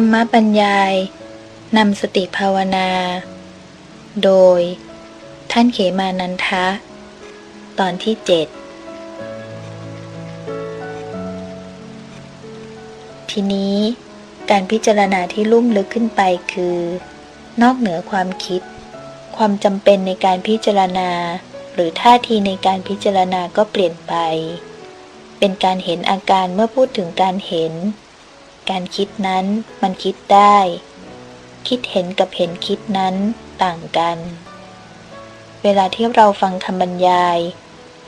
ธรรมบรรยายนำสติภาวนา โดย ท่านเขมานันทะ ตอนที่เจ็ดทีนี้การพิจารณาที่ลุ่มลึกขึ้นไปคือ นอกเหนือความคิด ความจำเป็นในการพิจารณา หรือท่าทีในการพิจารณาก็เปลี่ยนไป เป็นการเห็นอาการเมื่อพูดถึงการเห็น การคิดนั้นมันคิดได้ คิดเห็นกับเห็นคิดนั้นต่างกัน เวลาที่เราฟังคำบรรยาย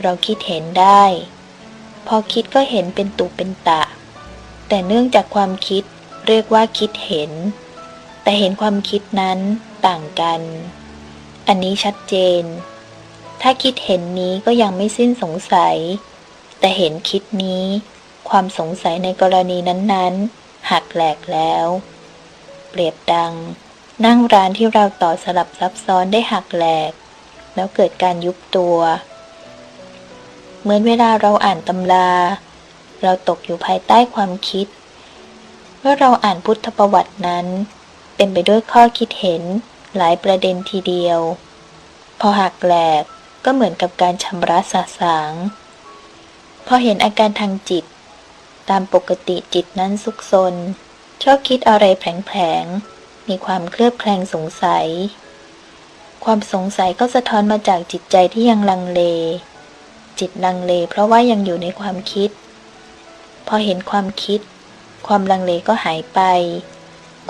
เราคิดเห็นได้ พอคิดก็เห็นเป็นตุเป็นตะ แต่เนื่องจากความคิดเรียกว่าคิดเห็น แต่เห็นความคิดนั้นต่างกัน อันนี้ชัดเจน ถ้าคิดเห็นนี้ก็ยังไม่สิ้นสงสัย แต่เห็นคิดนี้ความสงสัยในกรณีนั้นๆ หักแหลกแล้ว เปรียบดัง นั่งร้านที่เราต่อสลับซับซ้อนได้หักแหลก แล้วเกิดการยุบตัว เหมือนเวลาเราอ่านตำรา เราตกอยู่ภายใต้ความคิด เมื่อเราอ่านพุทธประวัตินั้น เป็นไปด้วยข้อคิดเห็นหลายประเด็นทีเดียว พอหักแหลกก็เหมือนกับการชำระสาสาง พอเห็นอาการทางจิต ตามปกติจิตนั้นซุกซน ชอบคิดอะไรแผลงๆ มีความเคลือบแคลงสงสัย ความสงสัยก็สะท้อนมาจากจิตใจที่ยังลังเล จิตลังเลเพราะว่ายังอยู่ในความคิด พอเห็นความคิด ความลังเลก็หายไป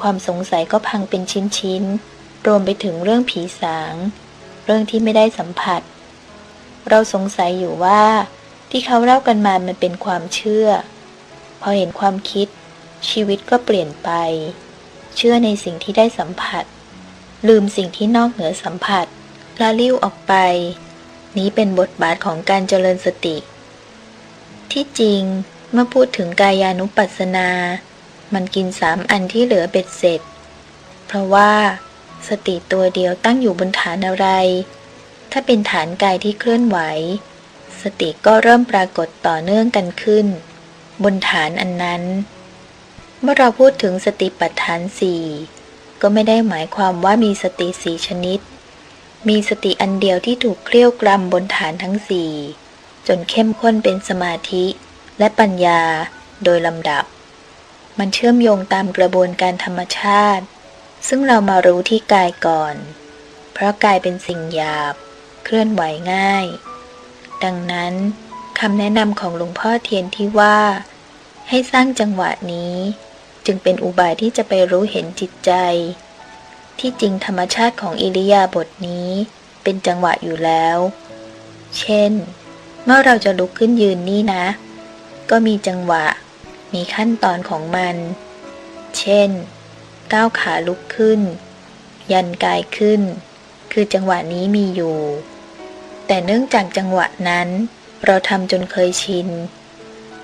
ความสงสัยก็พังเป็นชิ้นๆ รวมไปถึงเรื่องผีสาง เรื่องที่ไม่ได้สัมผัส เราสงสัยอยู่ว่าที่เขาเล่ากันมามันเป็นความเชื่อ พอเห็นความคิด ชีวิตก็เปลี่ยนไป เชื่อในสิ่งที่ได้สัมผัส ลืมสิ่งที่นอกเหนือสัมผัสละลิ้วออกไป นี้เป็นบทบาทของการเจริญสติ ที่จริงเมื่อพูดถึงกายานุปัสสนา มันกินสามอันที่เหลือเบ็ดเสร็จ เพราะว่า สติตัวเดียวตั้งอยู่บนฐานอะไร ถ้าเป็นฐานกายที่เคลื่อนไหว สติก็เริ่มปรากฏต่อเนื่องกันขึ้น บนฐานอันนั้น เมื่อเราพูดถึงสติปัฏฐานสี่ก็ไม่ได้หมายความว่ามีสติสี่ชนิด มีสติอันเดียวที่ถูกเคลี่ยวกลมบนฐานทั้งสี่จนเข้มข้นเป็นสมาธิและปัญญาโดยลำดับ มันเชื่อมโยงตามกระบวนการธรรมชาติ ซึ่งเรามารู้ที่กายก่อน เพราะกายเป็นสิ่งหยาบ เคลื่อนไหวง่าย ดังนั้นคำแนะนำของหลวงพ่อเทียนที่ว่า ให้สร้างจังหวะนี้ จึงเป็นอุบายที่จะไปรู้เห็นจิตใจ ที่จริงธรรมชาติของอิริยาบถนี้ เป็นจังหวะอยู่แล้ว เช่น เมื่อเราจะลุกขึ้นยืนนี่นะ ก็มีจังหวะ มีขั้นตอนของมัน เช่น ก้าวขาลุกขึ้น ยันกายขึ้น คือจังหวะนี้มีอยู่ แต่เนื่องจากจังหวะนั้น เราทำจนเคยชิน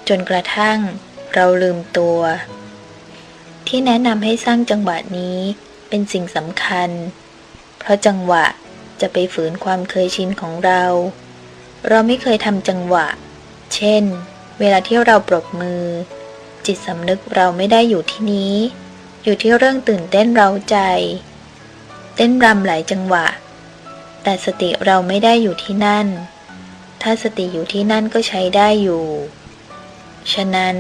จนกระทั่ง เราลืมตัว ที่แนะนำให้สร้างจังหวะนี้เป็นสิ่งสำคัญ เพราะจังหวะจะไปฝืนความเคยชินของเรา เราไม่เคยทำจังหวะ เช่น เวลาที่เราปรบมือ จิตสำนึกเราไม่ได้อยู่ที่นี้ อยู่ที่เรื่องตื่นเต้นเราใจ เต้นรำหลายจังหวะ แต่สติเราไม่ได้อยู่ที่นั่น ถ้าสติอยู่ที่นั่นก็ใช้ได้อยู่ ฉะนั้น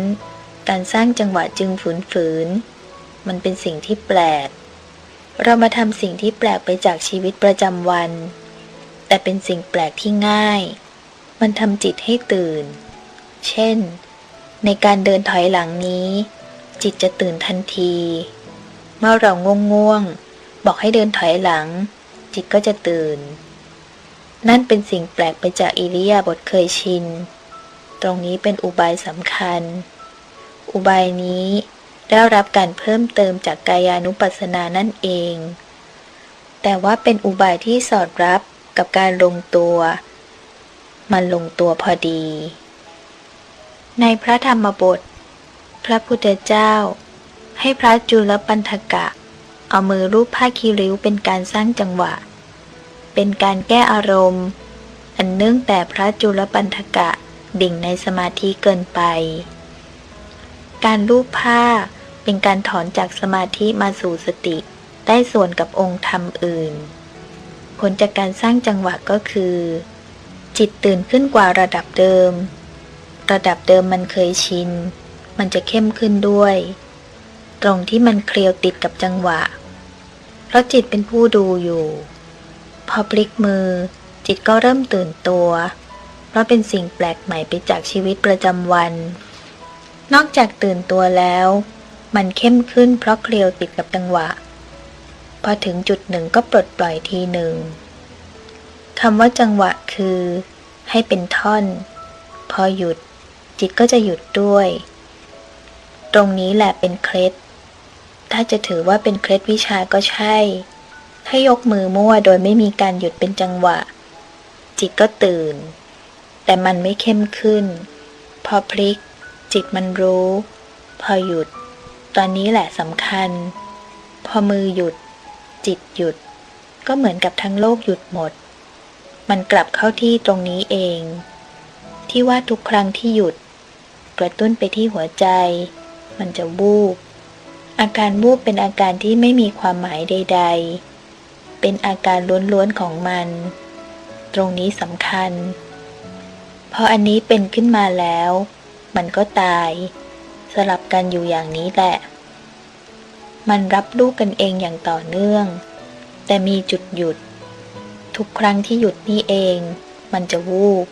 การสร้างจังหวะจึงฝืนๆมันเป็นสิ่งที่แปลก เรามาทำสิ่งที่แปลกไปจากชีวิตประจำวัน แต่เป็นสิ่งแปลกที่ง่าย มันทำจิตให้ตื่น เช่น ในการเดินถอยหลังนี้ จิตจะตื่นทันที เมื่อเราง่วงง่วง บอกให้เดินถอยหลัง จิตก็จะตื่น นั่นเป็นสิ่งแปลกไปจากอิริยาบถเคยชิน ตรงนี้เป็นอุบายสำคัญ อุบายนี้ ได้รับการเพิ่มเติมจากกายานุปัสสนานั่นเอง แต่ว่าเป็นอุบายที่สอดรับกับการลงตัว มันลงตัวพอดี ในพระธรรมบท พระพุทธเจ้า ให้พระจุลปันธกะ เอามือรูปผ้าคีริ้วเป็นการสร้างจังหวะ เป็นการแก้อารมณ์ อันเนื่องแต่พระจุลปันธกะดิ่งในสมาธิเกินไป การรูปผ้าเป็นการถอนจากสมาธิมาสู่สติ ได้ส่วนกับองค์ธรรมอื่น ผลจากการสร้างจังหวะก็คือ จิตตื่นขึ้นกว่าระดับเดิม ระดับเดิมมันเคยชิน มันจะเข้มขึ้นด้วย ตรงที่มันเคลียวติดกับจังหวะ เพราะจิตเป็นผู้ดูอยู่ พอพลิกมือ จิตก็เริ่มตื่นตัว เพราะเป็นสิ่งแปลกใหม่ไปจากชีวิตประจำวัน นอกจากตื่นตัวแล้ว มันเข้มขึ้นเพราะเคลียวติดกับจังหวะ พอถึงจุดหนึ่งก็ปลดปล่อยทีหนึ่งคำว่าจังหวะคือ ให้เป็นท่อน พอหยุด จิตก็จะหยุดด้วย ตรงนี้แหละเป็นเคล็ด ถ้าจะถือว่าเป็นเคล็ดวิชาก็ใช่ ถ้ายกมือมั่วโดยไม่มีการหยุดเป็นจังหวะ จิตก็ตื่น แต่มันไม่เข้มขึ้น พอพลิก จิตมันรู้ พอหยุด ตอนนี้แหละสำคัญ พอมือหยุด จิตหยุด ก็เหมือนกับทั้งโลกหยุดหมด มันกลับเข้าที่ตรงนี้เอง ที่ว่าทุกครั้งที่หยุด กระตุ้นไปที่หัวใจ มันจะวูบ อาการวูบเป็นอาการที่ไม่มีความหมายใด ๆ เป็นอาการล้วนๆของมัน ตรงนี้สำคัญพออันนี้เป็นขึ้นมาแล้ว มันก็ตาย สลับกันอยู่อย่างนี้แหละ มันรับรู้กันเองอย่างต่อเนื่อง แต่มีจุดหยุด ทุกครั้งที่หยุดนี่เอง มันจะวูบ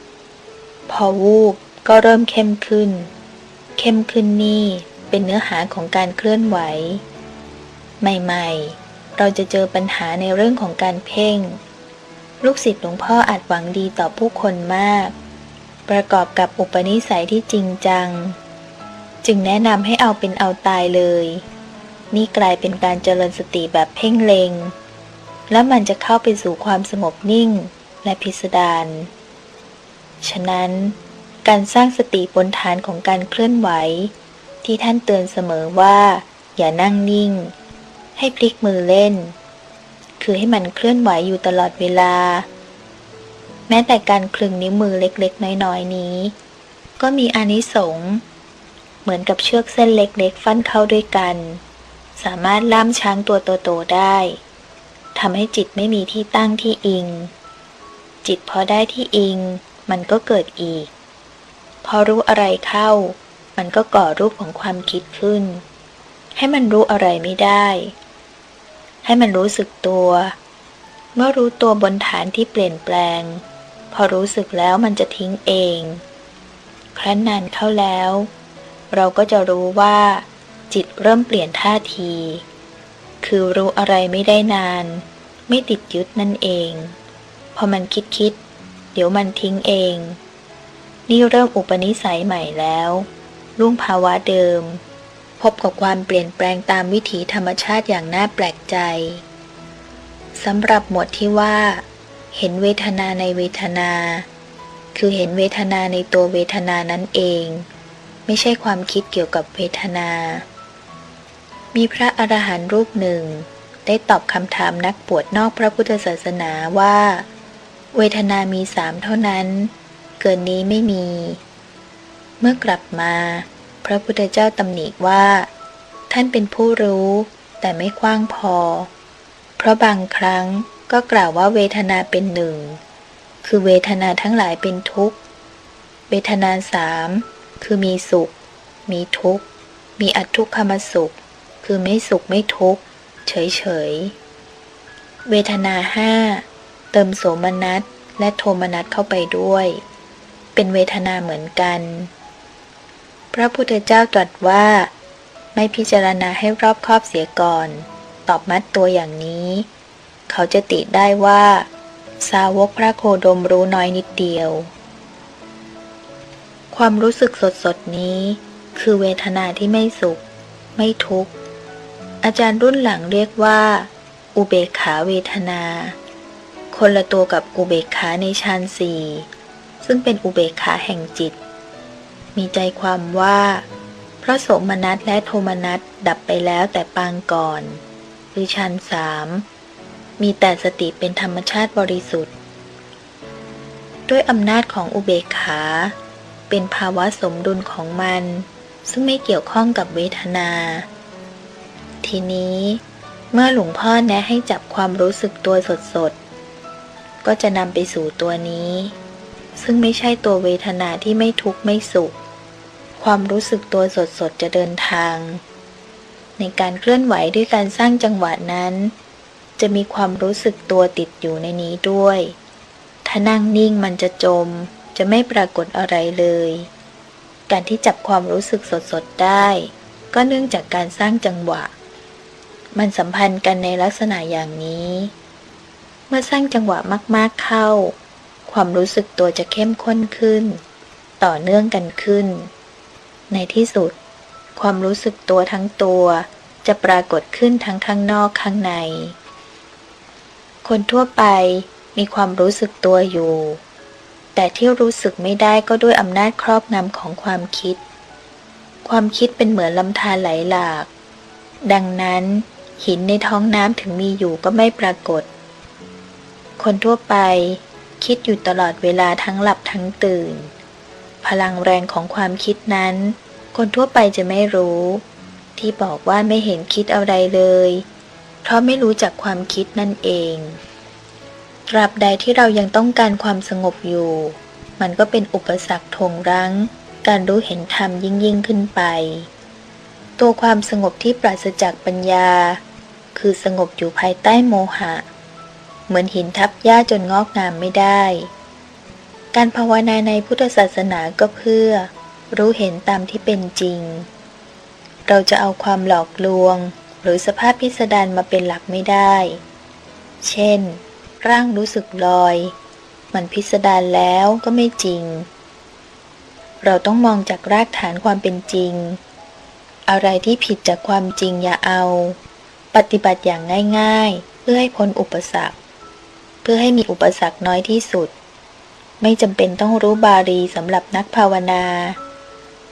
พอวูบก็เริ่มเข้มขึ้น เข้มขึ้นนี่เป็นเนื้อหาของการเคลื่อนไหว ใหม่ๆ เราจะเจอปัญหาในเรื่องของการเพ่ง ลูกศิษย์หลวงพ่ออาจหวังดีต่อผู้คนมาก ประกอบกับอุปนิสัยที่จริงจัง จึงแนะนำให้เอาเป็นเอาตายเลย นี่กลายเป็นการเจริญสติแบบเพ่งเลง และมันจะเข้าไปสู่ความสงบนิ่งและพิสดารฉะนั้น การสร้างสติบนฐานของการเคลื่อนไหว ที่ท่านเตือนเสมอว่า อย่านั่งนิ่ง ให้พลิกมือเล่น คือให้มันเคลื่อนไหวอยู่ตลอดเวลา แม้แต่การคลึงนิ้วมือเล็กๆ น้อยๆ นี้ ก็มีอานิสงส์เหมือนกับเชือกเส้นเล็กๆ ฟันเข้าด้วยกัน สามารถล่ามช้างตัวโตๆได้ทำให้จิตไม่มีที่ตั้งที่อิง จิตพอได้ที่อิง มันก็เกิดอีก พอรู้อะไรเข้า มันก็ก่อรูปของความคิดขึ้น ให้มันรู้อะไรไม่ได้ ให้มันรู้สึกตัว เมื่อรู้ตัวบนฐานที่เปลี่ยนแปลง พอรู้สึกแล้วมันจะทิ้งเอง ครั้นนานเข้าแล้ว เราก็จะรู้ว่า จิตเริ่มเปลี่ยนท่าที คือรู้อะไรไม่ได้นาน ไม่ติดยึดนั่นเอง พอมันคิดคิด เดี๋ยวมันทิ้งเอง นี่เริ่มอุปนิสัยใหม่แล้วรุ่งภาวะเดิม พบกับความเปลี่ยนแปลงตามวิถีธรรมชาติอย่างน่าแปลกใจสำหรับหมวดที่ว่า เห็นเวทนาในเวทนา คือเห็นเวทนาในตัวเวทนานั้นเอง ไม่ใช่ความคิดเกี่ยวกับเวทนา มีพระอรหันต์รูปหนึ่ง ได้ตอบคำถามนักปวดนอกพระพุทธศาสนาว่า เวทนามีสามเท่านั้น เกินนี้ไม่มี เมื่อกลับมา พระพุทธเจ้าตำหนิว่า ท่านเป็นผู้รู้ แต่ไม่กว้างพอ เพราะบางครั้ง ก็กล่าวว่าเวทนาเป็นหนึ่ง คือเวทนาทั้งหลายเป็นทุกข์ เวทนาสามคือมีสุข มีทุกข์ มีอัตทุกขมสุข คือไม่สุขไม่ทุกข์ เฉยๆเวทนาห้าเติมโสมนัสและโทมนัสเข้าไปด้วย เป็นเวทนาเหมือนกัน พระพุทธเจ้าตรัสว่า ไม่พิจารณาให้รอบคอบเสียก่อน ตอบมัดตัวอย่างนี้ เขาจะติได้ว่า สาวกพระโคดมรู้น้อยนิดเดียว ความรู้สึกสดๆนี้ คือเวทนาที่ไม่สุข ไม่ทุกข์ อาจารย์รุ่นหลังเรียกว่า อุเบกขาเวทนา คนละตัวกับอุเบกขาในฌานสี่ซึ่งเป็นอุเบกขาแห่งจิต มีใจความว่าพระสมนัสและโทมนัสดับไปแล้วแต่ปางก่อน คือฌานสาม มีแต่สติเป็นธรรมชาติบริสุทธิ์ ด้วยอำนาจของอุเบกขา เป็นภาวะสมดุลของมัน ซึ่งไม่เกี่ยวข้องกับเวทนา ทีนี้เมื่อหลวงพ่อแนะให้จับความรู้สึกตัวสดๆ ก็จะนำไปสู่ตัวนี้ ซึ่งไม่ใช่ตัวเวทนาที่ไม่ทุกข์ไม่สุข ความรู้สึกตัวสดๆ จะเดินทาง ในการเคลื่อนไหวด้วยการสร้างจังหวะนั้น จะมีความรู้สึกตัวติดอยู่ในนี้ด้วย ถ้านั่งนิ่งมันจะจม จะไม่ปรากฏอะไรเลย การที่จับความรู้สึกสดๆได้ ก็เนื่องจากการสร้างจังหวะ มันสัมพันธ์กันในลักษณะอย่างนี้ เมื่อสร้างจังหวะมากๆเข้า ความรู้สึกตัวจะเข้มข้นขึ้น ต่อเนื่องกันขึ้น ในที่สุด ความรู้สึกตัวทั้งตัวจะปรากฏขึ้นทั้งข้างนอกข้างใน คนทั่วไปมีความรู้สึกตัวอยู่ แต่ที่รู้สึกไม่ได้ก็ด้วยอำนาจครอบงำของความคิด ความคิดเป็นเหมือนลำธารไหลหลาก ดังนั้นหินในท้องน้ำถึงมีอยู่ก็ไม่ปรากฏ คนทั่วไปคิดอยู่ตลอดเวลาทั้งหลับทั้งตื่น พลังแรงของความคิดนั้น คนทั่วไปจะไม่รู้ ที่บอกว่าไม่เห็นคิดอะไรเลย เพราะไม่รู้จักความคิดนั่นเอง ตราบใดที่เรายังต้องการความสงบอยู่ มันก็เป็นอุปสรรคทวงรั้ง การรู้เห็นธรรมยิ่งยิ่งขึ้นไป ตัวความสงบที่ปราศจากปัญญา คือสงบอยู่ภายใต้โมหะ เหมือนหินทับหญ้าจนงอกงามไม่ได้ การภาวนาในพุทธศาสนาก็เพื่อ รู้เห็นตามที่เป็นจริง เราจะเอาความหลอกลวง หรือสภาพพิสดารมาเป็นหลักไม่ได้ เช่น ร่างรู้สึกลอย มันพิสดารแล้วก็ไม่จริง เราต้องมองจากรากฐานความเป็นจริง อะไรที่ผิดจากความจริงอย่าเอา ปฏิบัติอย่างง่าย ๆ เพื่อให้พ้นอุปสรรค เพื่อให้มีอุปสรรคน้อยที่สุด ไม่จำเป็นต้องรู้บาลีสำหรับนักภาวนา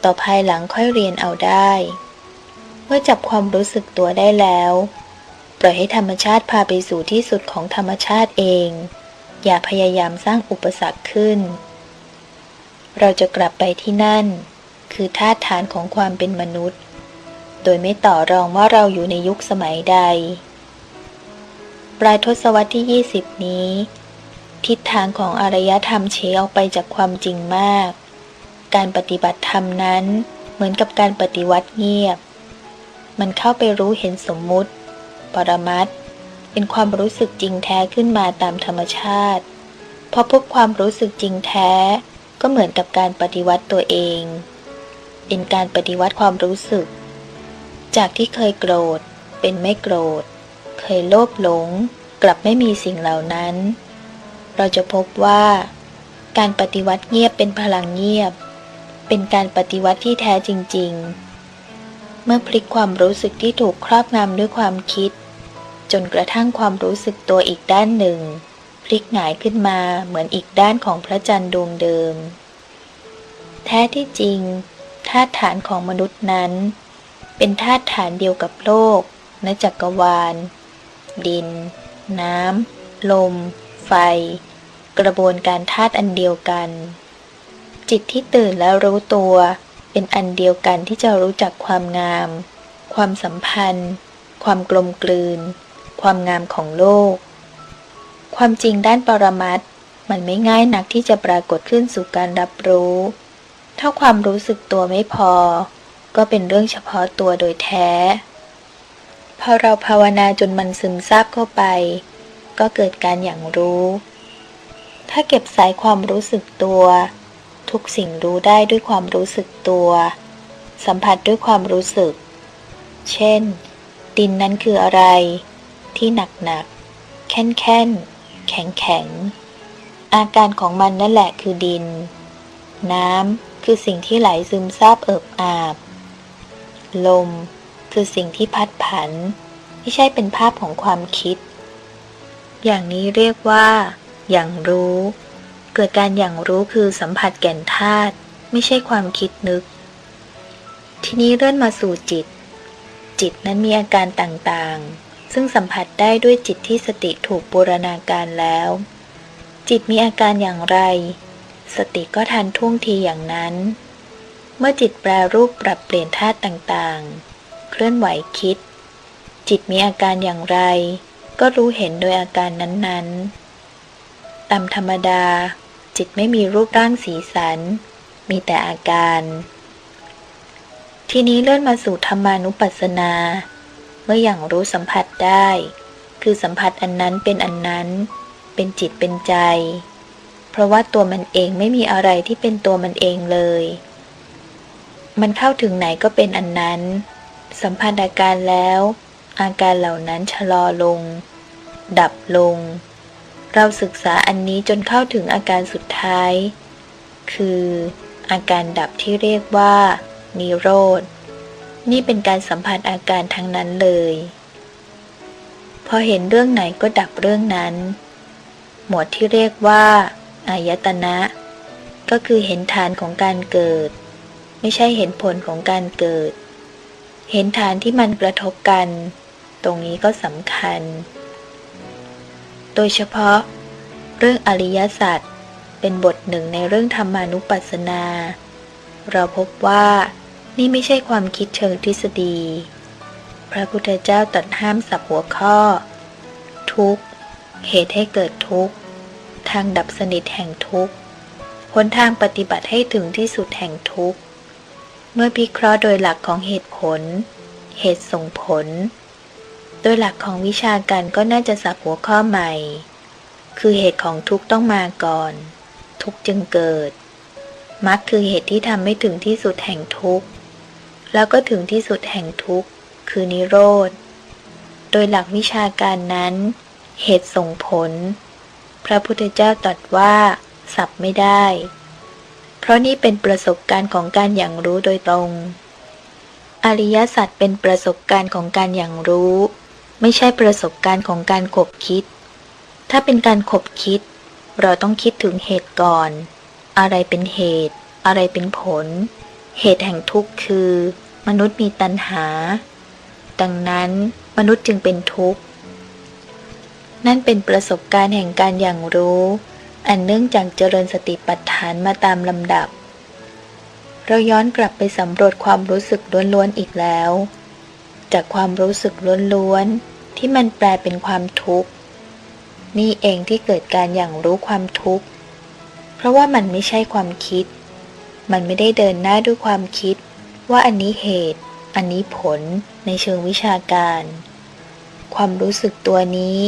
ต่อภายหลังค่อยเรียนเอาได้ มื่อจับความรู้สึกตัวได้แล้ว ปล่อยให้ธรรมชาติพาไปสู่ที่สุดของธรรมชาติเอง อย่าพยายามสร้างอุปสรรคขึ้น เราจะกลับไปที่นั่น คือธาตุฐานของความเป็นมนุษย์ โดยไม่ต่อรองว่าเราอยู่ในยุคสมัยใด ปลายทศวรรษที่ 20 นี้ ทิศทางของอารยธรรมเชยออกไปจากความจริงมาก การปฏิบัติธรรมนั้นเหมือนกับการปฏิวัติเงียบ มันเข้าไปรู้เห็นสมมุติ ปรมัตเป็นความรู้สึกจริงแท้ขึ้นมาตามธรรมชาติ พอพบความรู้สึกจริงแท้ ก็เหมือนกับการปฏิวัติตัวเอง เป็นการปฏิวัติความรู้สึก จากที่เคยโกรธ เป็นไม่โกรธ เคยโลภหลง กลับไม่มีสิ่งเหล่านั้น เราจะพบว่า การปฏิวัติเงียบเป็นพลังเงียบ เป็นการปฏิวัติที่แท้จริง ๆ เมื่อพลิกความรู้สึกที่ถูกครอบงำด้วยความคิด จนกระทั่งความรู้สึกตัวอีกด้านหนึ่ง พลิกหงายขึ้นมาเหมือนอีกด้านของพระจันทร์ดวงเดิม แท้ที่จริงธาตุฐานของมนุษย์นั้น เป็นธาตุฐานเดียวกับโลกนจักรวาล ดิน น้ำ ลม ไฟ กระบวนการธาตุอันเดียวกัน จิตที่ตื่นแล้วรู้ตัว เป็นอันเดียวกันที่จะรู้จักความงาม ความสัมพันธ์ ความกลมกลืน ความงามของโลก ความจริงด้านปรมัตมันไม่ง่ายนักที่จะปรากฏขึ้นสู่การรับรู้ ถ้าความรู้สึกตัวไม่พอ ก็เป็นเรื่องเฉพาะตัวโดยแท้ พอเราภาวนาจนมันซึมซาบเข้าไป ก็เกิดการอย่างรู้ ถ้าเก็บสายความรู้สึกตัว ทุกสิ่งรู้ได้ด้วยความรู้สึกตัว สัมผัสด้วยความรู้สึก เช่น ดินนั้นคืออะไร ที่หนักหนักแค่นแค่นแข็งแข็งอาการของมันนั่นแหละคือดิน น้ำคือสิ่งที่ไหลซึมซาบเอิบอาบ ลม คือสิ่งที่พัดผัน ไม่ใช่เป็นภาพของความคิด อย่างนี้เรียกว่า อย่างรู้ เกิดการอย่างรู้คือสัมผัสแก่นธาตุไม่ใช่ความคิดนึก ทีนี้เลื่อนมาสู่จิต จิตนั้นมีอาการต่างๆ ซึ่งสัมผัสได้ด้วยจิตที่สติถูกบูรณาการแล้ว จิตมีอาการอย่างไร สติก็ทันท่วงทีอย่างนั้น เมื่อจิตแปรรูปปรับเปลี่ยนธาตุต่างๆ เคลื่อนไหวคิด จิตมีอาการอย่างไร ก็รู้เห็นโดยอาการนั้นๆ ตามธรรมดา จิตไม่มีรูปร่างสีสัน มีแต่อาการ ทีนี้เลื่อนมาสู่ธรรมานุปัสสนา เมื่ออย่างรู้สัมผัสได้ คือสัมผัสอันนั้นเป็นอันนั้น เป็นจิตเป็นใจ เพราะว่าตัวมันเองไม่มีอะไรที่เป็นตัวมันเองเลย มันเข้าถึงไหนก็เป็นอันนั้น สัมพันธ์อาการแล้ว อาการเหล่านั้นชะลอลง ดับลง เราศึกษาอันนี้จนเข้าถึงอาการสุดท้าย คือ อาการดับที่เรียกว่า นิโรธ นี่เป็นการสัมผัสอาการทั้งนั้นเลย พอเห็นเรื่องไหนก็ดับเรื่องนั้น หมวดที่เรียกว่า อายตนะ ก็คือเห็นฐานของการเกิด ไม่ใช่เห็นผลของการเกิด เห็นฐานที่มันกระทบกัน ตรงนี้ก็สำคัญ โดยเฉพาะ เรื่องอริยสัจเป็นบทหนึ่งในเรื่องธรรมานุปัสสนา เราพบว่านี่ไม่ใช่ความคิดเชิงทฤษฎี พระพุทธเจ้าตรัสห้ามสับหัวข้อ ทุกข์ เหตุให้เกิดทุกข์ ทางดับสนิทแห่งทุกข์หนทางปฏิบัติให้ถึงที่สุดแห่งทุกข์ เมื่อพิเคราะห์โดยหลักของเหตุผล เหตุส่งผล โดยหลักของวิชาการก็น่าจะสับหัวข้อใหม่ คือเหตุของทุกข์ต้องมาก่อน ทุกข์จึงเกิดมรรคคือเหตุที่ทำให้ถึงที่สุดแห่งทุกข์ แล้วก็ถึงที่สุดแห่งทุกข์ คือนิโรธ โดยหลักวิชาการนั้น เหตุส่งผล พระพุทธเจ้าตรัสว่าสับไม่ได้ เพราะนี่เป็นประสบการณ์ของการอย่างรู้โดยตรง อริยสัจเป็นประสบการณ์ของการอย่างรู้ ไม่ใช่ประสบการณ์ของการขบคิด ถ้าเป็นการขบคิด เราต้องคิดถึงเหตุก่อน อะไรเป็นเหตุ อะไรเป็นผล เหตุแห่งทุกข์คือ มนุษย์มีตัณหา ดังนั้นมนุษย์จึงเป็นทุกข์ นั่นเป็นประสบการณ์แห่งการอย่างรู้ อันเนื่องจากเจริญสติปัฏฐานมาตามลำดับ เราย้อนกลับไปสำรวจความรู้สึกล้วนๆอีกแล้วจากความรู้สึกล้วนๆ ที่มันแปลเป็นความทุกข์ นี่เองที่เกิดการอย่างรู้ความทุกข์ เพราะว่ามันไม่ใช่ความคิด มันไม่ได้เดินหน้าด้วยความคิด ว่าอันนี้เหตุ อันนี้ผลในเชิงวิชาการ ความรู้สึกตัวนี้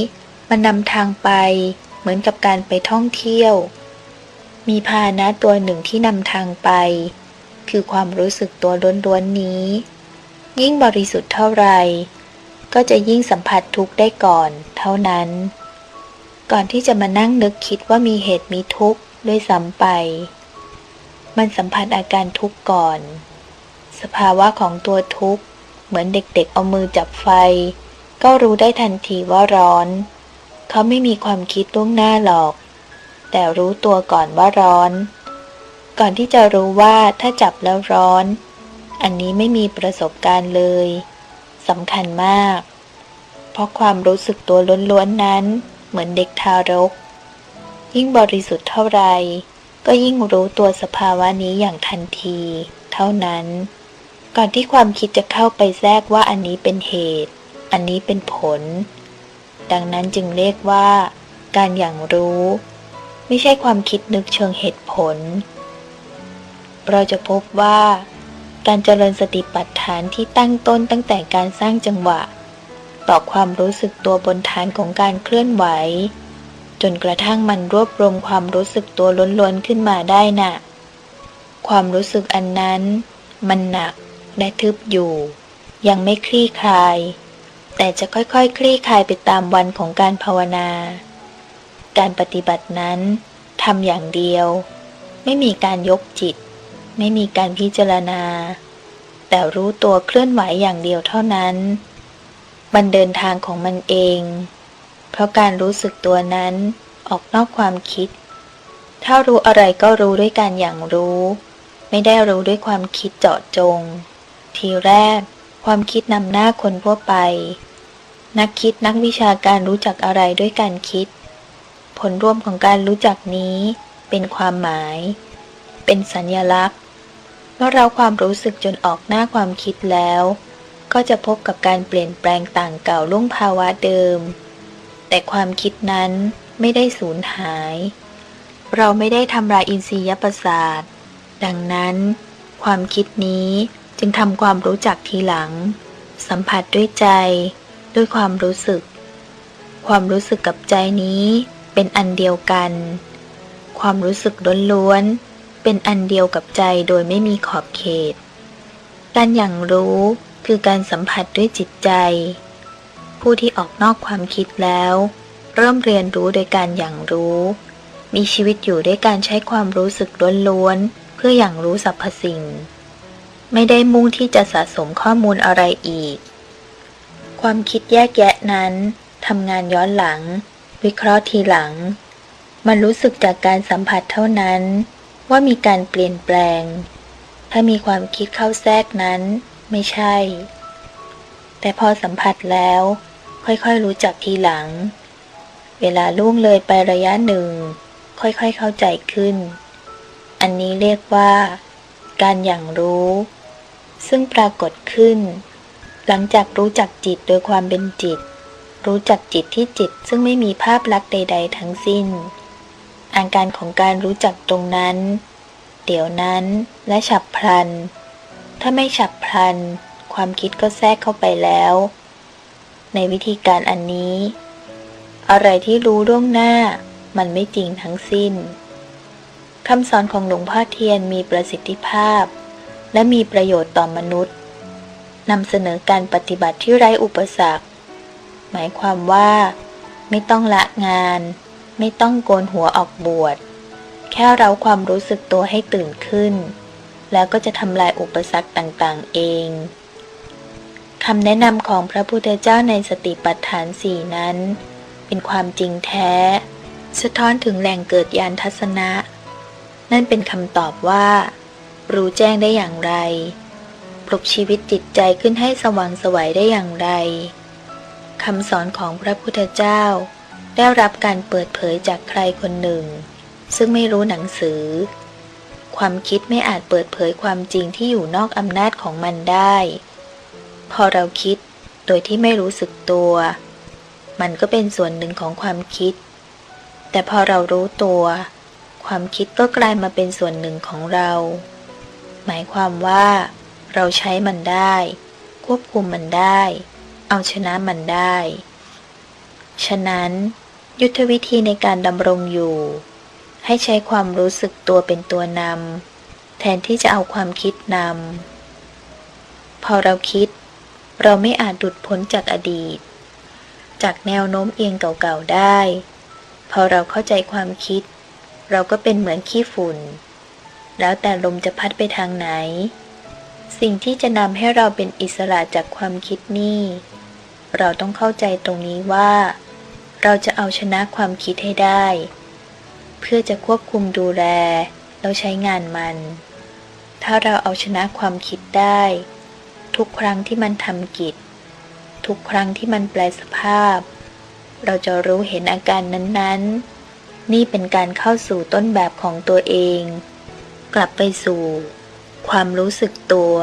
มันนำทางไปเหมือนกับการไปท่องเที่ยว มีพาหนะตัวหนึ่งที่นำทางไป คือความรู้สึกตัวล้วนๆนี้ ยิ่งบริสุทธิ์เท่าไหร่ ก็จะยิ่งสัมผัสทุกข์ได้ก่อน เท่านั้น ก่อนที่จะมานั่งนึกคิดว่ามีเหตุมีทุกข์ด้วยซ้ำไป มันสัมผัสอาการทุกข์ก่อน สภาวะของตัวทุกข์ เหมือนเด็กๆเอามือจับไฟ ก็รู้ได้ทันทีว่าร้อน เขาไม่มีความคิดล่วงหน้าหรอก แต่รู้ตัวก่อนว่าร้อน ก่อนที่จะรู้ว่าถ้าจับแล้วร้อน อันนี้ไม่มีประสบการณ์เลย สำคัญมาก เพราะความรู้สึกตัวล้วนๆนั้น เหมือนเด็กทารก ยิ่งบริสุทธิ์เท่าไร ก็ยิ่งรู้ตัวสภาวะนี้อย่างทันที เท่านั้น ก่อนที่ความคิดจะเข้าไปแทรกว่าอันนี้เป็นเหตุ อันนี้เป็นผล ดังนั้นจึงเรียกว่า การอย่างรู้ ไม่ใช่ความคิดนึกเชิงเหตุผล เราจะพบว่า การเจริญสติปัฏฐานที่ตั้งต้นตั้งแต่การสร้างจังหวะ ต่อความรู้สึกตัวบนฐานของการเคลื่อนไหว จนกระทั่งมันรวบรวมความรู้สึกตัวล้วนๆขึ้นมาได้น่ะ ความรู้สึกอันนั้น มันหนักและทึบอยู่ ยังไม่คลี่คลาย แต่จะค่อยๆคคลี่คลายไปตามวันของการภาวนา การปฏิบัตินั้นทำอย่างเดียว ไม่มีการยกจิต ไม่มีการพิจารณา แต่รู้ตัวเคลื่อนไหวอย่างเดียวเท่านั้น มันเดินทางของมันเอง เพราะการรู้สึกตัวนั้นออกนอกความคิด ถ้ารู้อะไรก็รู้ด้วยการอย่างรู้ ไม่ได้รู้ด้วยความคิดเจาะจง ทีแรก ความคิดนำหน้าคนทั่วไป นักคิดนักวิชาการรู้จักอะไรด้วยการคิด ผลร่วมของการรู้จักนี้เป็นความหมาย เป็นสัญญลักษณ์ เมื่อเราความรู้สึกจนออกหน้าความคิดแล้ว ก็จะพบกับการเปลี่ยนแปลงต่างเก่าล่วงภาวะเดิม แต่ความคิดนั้นไม่ได้สูญหาย เราไม่ได้ทำลายอินทรียประสาท ดังนั้น ความคิดนี้จึงทำความรู้จักทีหลัง สัมผัสด้วยใจ ด้วยความรู้สึก ความรู้สึกกับใจนี้เป็นอันเดียวกัน ความรู้สึกล้วนๆ เป็นอันเดียวกับใจโดยไม่มีขอบเขต การอย่างรู้คือการสัมผัสด้วยจิตใจ ผู้ที่ออกนอกความคิดแล้ว เริ่มเรียนรู้โดยการอย่างรู้ มีชีวิตอยู่ด้วยการใช้ความรู้สึกล้วนๆเพื่ออย่างรู้สรรพสิ่ง ไม่ได้มุ่งที่จะสะสมข้อมูลอะไรอีก ความคิดแยกแยะนั้นทำงานย้อนหลัง วิเคราะห์ทีหลัง มันรู้สึกจากการสัมผัสเท่านั้น ว่ามีการเปลี่ยนแปลง ถ้ามีความคิดเข้าแทรกนั้นไม่ใช่ แต่พอสัมผัสแล้ว ค่อยๆรู้จักทีหลัง เวลาล่วงเลยไประยะหนึ่ง ค่อยๆเข้าใจขึ้น อันนี้เรียกว่า การอย่างรู้ ซึ่งปรากฏขึ้น หลังจากรู้จักจิตโดยความเป็นจิต รู้จักจิตที่จิตซึ่งไม่มีภาพลักษณ์ใด ๆ ทั้งสิ้น อาการของการรู้จักตรงนั้น เดี๋ยวนั้นและฉับพลัน ถ้าไม่ฉับพลัน ความคิดก็แทรกเข้าไปแล้ว ในวิธีการอันนี้ อะไรที่รู้ล่วงหน้า มันไม่จริงทั้งสิ้นคำสอนของหลวงพ่อเทียนมีประสิทธิภาพ และมีประโยชน์ต่อมนุษย์นำเสนอการปฏิบัติที่ไร้อุปสรรค หมายความว่า ไม่ต้องละงาน ไม่ต้องโกนหัวออกบวช แค่เราความรู้สึกตัวให้ตื่นขึ้น แล้วก็จะทำลายอุปสรรคต่างๆเองคำแนะนำของพระพุทธเจ้าในสติปัฏฐานสี่นั้น เป็นความจริงแท้ สะท้อนถึงแหล่งเกิดยานทัศนะ นั่นเป็นคำตอบว่า รู้แจ้งได้อย่างไร ปลุกชีวิตจิตใจขึ้นให้สว่างสวัยได้อย่างไรคำสอนของพระพุทธเจ้า ได้รับการเปิดเผยจากใครคนหนึ่ง ซึ่งไม่รู้หนังสือ ความคิดไม่อาจเปิดเผยความจริงที่อยู่นอกอำนาจของมันได้ พอเราคิดโดยที่ไม่รู้สึกตัว มันก็เป็นส่วนหนึ่งของความคิด แต่พอเรารู้ตัว ความคิดก็กลายมาเป็นส่วนหนึ่งของเรา หมายความว่า เราใช้มันได้ ควบคุมมันได้ เอาชนะมันได้ ฉะนั้น ยุทธวิธีในการดำรงอยู่ ให้ใช้ความรู้สึกตัวเป็นตัวนำแทนที่จะเอาความคิดนำพอเราคิด เราไม่อาจดุดพ้นจากอดีต จากแนวโน้มเอียงเก่าๆได้ พอเราเข้าใจความคิด เราก็เป็นเหมือนขี้ฝุ่น แล้วแต่ลมจะพัดไปทางไหน สิ่งที่จะนำให้เราเป็นอิสระจากความคิดนี่ เราต้องเข้าใจตรงนี้ว่า เราจะเอาชนะความคิดให้ได้ เพื่อจะควบคุมดูแลแล้วใช้งานมัน ถ้าเราเอาชนะความคิดได้ ทุกครั้งที่มันทำกิจ ทุกครั้งที่มันแปลสภาพ เราจะรู้เห็นอาการนั้นๆ นี่เป็นการเข้าสู่ต้นแบบของตัวเอง กลับไปสู่ ความรู้สึกตัว